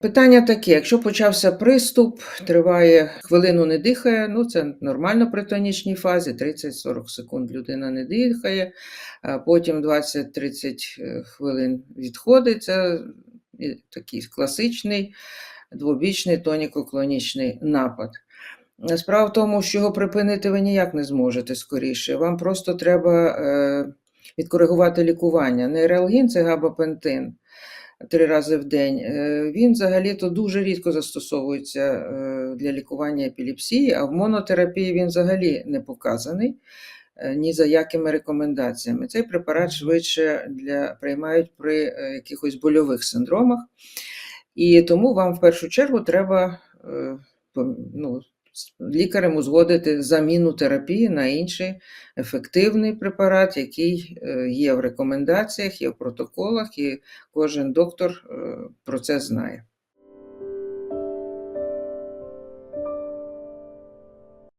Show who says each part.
Speaker 1: Питання таке: якщо почався приступ, триває хвилину не дихає, ну це нормально при тонічній фазі, 30-40 секунд людина не дихає, а потім 20-30 хвилин відходить. Це такий класичний двобічний тоніко-клонічний напад. Справа в тому, що його припинити ви ніяк не зможете скоріше. Вам просто треба е, відкоригувати лікування. Нейралгін це габапентин три рази в день. Е, Він взагалі-то дуже рідко застосовується е, для лікування епілепсії, а в монотерапії він взагалі не показаний е, ні за якими рекомендаціями. Цей препарат швидше для, приймають при якихось больових синдромах. І тому вам в першу чергу треба ну, лікарем узгодити заміну терапії на інший ефективний препарат, який е, є в рекомендаціях, є в протоколах, і кожен доктор е, про це знає.